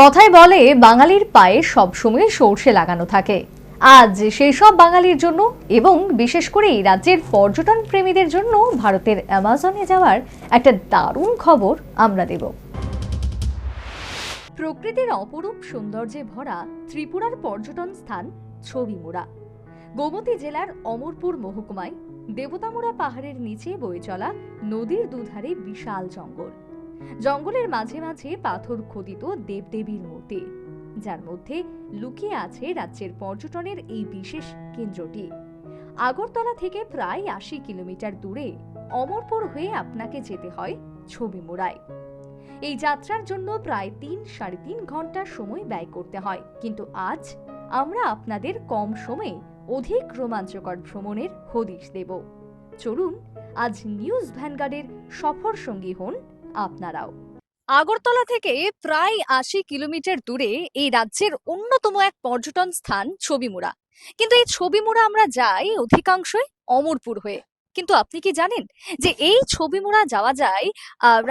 কথায় বলে, বাঙালির পায়ে সবসময় সর্ষে লাগানো থাকে। আজ সেই সব বাঙালির জন্য এবং বিশেষ করে এই রাজ্যের পর্যটন প্রেমীদের জন্য ভারতের অ্যামাজনে যাওয়ার একটা দারুণ খবর আমরা দেব। প্রকৃতির অপরূপ সৌন্দর্যে ভরা ত্রিপুরার পর্যটন স্থান ছবিমুড়া। গোমতী জেলার অমরপুর মহকুমায় দেবতামুড়া পাহাড়ের নিচে বয়ে চলা নদীর দুধারে বিশাল জঙ্গল। জঙ্গলের মাঝে মাঝে পাথর খোদিত দেবদেবীর মূর্তি, যার মধ্যে লুকিয়ে আছে রাজ্যের পর্যটনের এই বিশেষ কেন্দ্রটি। আগরতলা থেকে প্রায় আশি কিলোমিটার দূরে অমরপুর হয়ে আপনাকে যেতে হয় ছবিমুড়ায় এই যাত্রার জন্য প্রায় তিন সাড়ে তিন ঘণ্টা সময় ব্যয় করতে হয়। কিন্তু আজ আমরা আপনাদের কম সময়ে অধিক রোমাঞ্চকর ভ্রমণের হদিশ দেব। চলুন, আজ নিউজ ভ্যানগার্ডের সফর সঙ্গী হন আপনারাও। আগরতলা থেকে প্রায় আশি কিলোমিটার দূরে এই রাজ্যের অন্যতম এক পর্যটন স্থান ছবিমুড়া। কিন্তু এই ছবিমুড়া আমরা যাই অধিকাংশই অমরপুর হয়ে। কিন্তু আপনি কি জানেন যে এই ছবিমুড়া যাওয়া যায়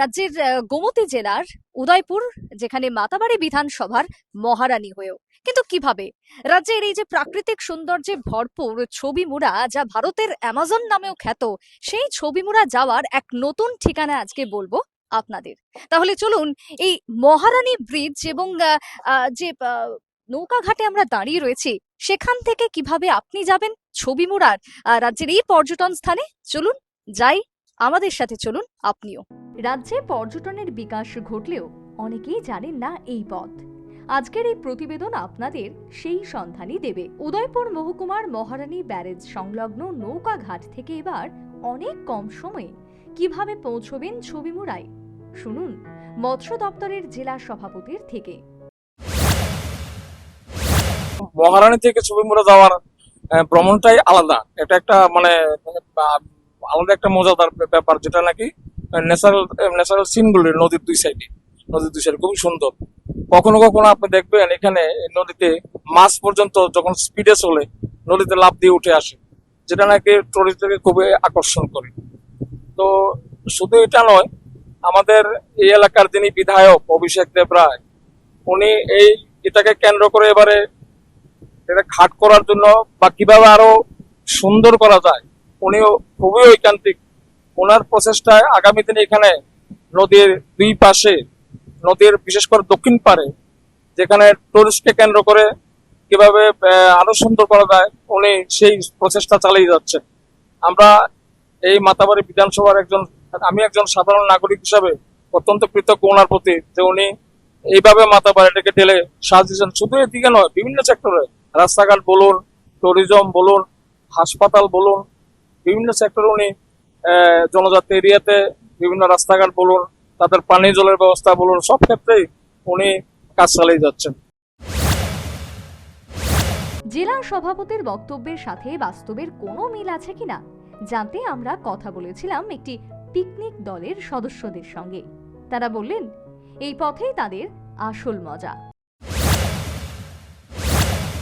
রাজ্যের গোমতী জেলার উদয়পুর, যেখানে মাতাবাড়ি বিধানসভার মহারানী হয়েও। কিন্তু কীভাবে? রাজ্যের এই যে প্রাকৃতিক সৌন্দর্যে ভরপুর ছবিমুড়া যা ভারতের অ্যামাজন নামেও খ্যাত, সেই ছবিমুড়া যাওয়ার এক নতুন ঠিকানা আজকে বলব। আপনাদের। তাহলে চলুন এই মহারানী ব্রিজ এবং যে আহ, নৌকা ঘাটে আমরা দাঁড়িয়ে রয়েছি সেখান থেকে কীভাবে আপনি যাবেন? ছবিমুড়ার আহ, রাজ্যের এই পর্যটন স্থানে চলুন যাই আমাদের সাথে চলুন আপনিও। রাজ্যে পর্যটনের বিকাশ ঘটলেও অনেকেই জানেন না এই পথ। আজকের এই প্রতিবেদন আপনাদের সেই সন্ধানই দেবে। উদয়পুর মহকুমার মহারানী ব্যারেজ সংলগ্ন নৌকা ঘাট থেকে এবার অনেক কম সময়ে কীভাবে পৌঁছবেন ছবিমুড়ায় শুনুন, মৎস্য দপ্তরের জেলা সভাপতির থেকে। মহারানী থেকে ছবি মোড়া যাওয়ার ভ্রমণটাই আলাদা। এটা একটা মানে আলাদা একটা মজাদার ব্যাপার, যেটা নাকি ন্যাচারাল ন্যাচারাল সিনগুলি নদীর দুই সাইডে নদীর দুই সাইডে খুবই সুন্দর। কখনো কখনো আপনি দেখবেন এখানে নদীতে মাছ পর্যন্ত যখন স্পিডে চলে, নদীতে লাফ দিয়ে উঠে আসে, যেটা নাকি টুরিস্টদেরকে খুবই আকর্ষণ করে। তো শুধু এটা নয় আমাদের এই এলাকার যিনি বিধায়ক অভিষেক দেব রায়, উনি এই এটাকে কেন্দ্র করে এবারে এটা খাট করার জন্য বা কীভাবে আরও সুন্দর করা যায়, উনিও খুবই ঐকান্তিক। ওনার প্রচেষ্টায় আগামী দিনে এখানে নদীর দুই পাশে, নদীর বিশেষ করে দক্ষিণ পারে যেখানে টুরিস্টকে কেন্দ্র করে কীভাবে আরও সুন্দর করা যায়, উনি সেই প্রচেষ্টা চালিয়ে যাচ্ছেন। আমরা এই মাতাবাড়ি বিধানসভার একজন আমি একজন সাধারণ নাগরিক হিসাবে অত্যন্ত কৃতজ্ঞ ওনার প্রতি যে উনি এইভাবে মাতাবাড়িটাকে ঢেলে সাজিয়েছেন শুধু এদিকে নয়, বিভিন্ন সেক্টরে রাস্তাঘাট বলুন ট্যুরিজম বলুন, হাসপাতাল বলুন, বিভিন্ন সেক্টরে উনি জনজাতি এরিয়াতে বিভিন্ন রাস্তাঘাট বলুন, তাদের পানি জলের ব্যবস্থা বলুন, সব ক্ষেত্রেই উনি কাজ চালিয়ে যাচ্ছেন। জেলা সভাপতির বক্তব্যের সাথে বাস্তবের কোনো মিল আছে কিনা? জানতে আমরা কথা বলেছিলাম একটি পিকনিক দলের সদস্যদের সঙ্গে। তারা বললেন এই পথেই তাদের আসল মজা।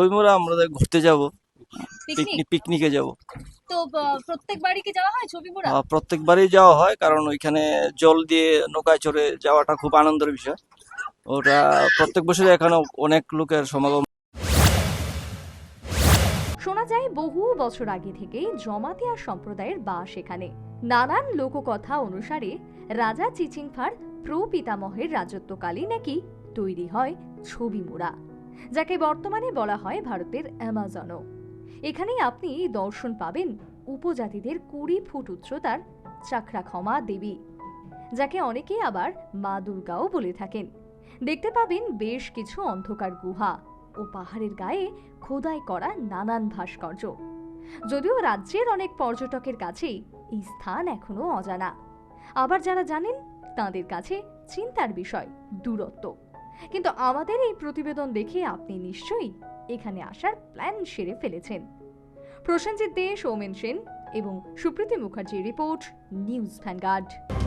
ওইমোরা আমরা ঘুরতে যাব। পিকনিক? যাব। তো প্রত্যেকবারই কি যাওয়া হয় ছবি মোড়া প্রত্যেকবারই যাওয়া হয় কারণ ওইখানে জল দিয়ে নৌকায় চড়ে যাওয়াটা খুব আনন্দের বিষয়। ওটা প্রত্যেক বছর এখানে অনেক লোকের সমাগম। শোনা যায় বহু বছর আগে থেকেই জমাতিয়া সম্প্রদায়ের বাস এখানে। নানান লোককথা অনুসারে রাজা চিচিংফার প্রপিতামহের রাজত্বকালে নাকি তৈরি হয় ছবি মোড়া, যাকে বর্তমানে বলা হয় ভারতের অ্যামাজনও। এখানেই আপনি দর্শন পাবেন উপজাতিদের কুড়ি ফুট উচ্চতার চাকরাখমা দেবী, যাকে অনেকে আবার মা দুর্গাও বলে থাকেন। দেখতে পাবেন বেশ কিছু অন্ধকার গুহা ও পাহাড়ের গায়ে খোদাই করা নানান ভাস্কর্য। যদিও রাজ্যের অনেক পর্যটকের কাছেই এই স্থান এখনও অজানা। আবার যারা জানেন, তাদের কাছে চিন্তার বিষয় দূরত্ব। কিন্তু আমাদের এই প্রতিবেদন দেখে আপনি নিশ্চয়ই এখানে আসার প্ল্যান সেরে ফেলেছেন। প্রসেনজিৎ দে, সৌমেন সেন এবং সুপ্রীতি মুখার্জির রিপোর্ট, নিউজ ভ্যানগার্ড।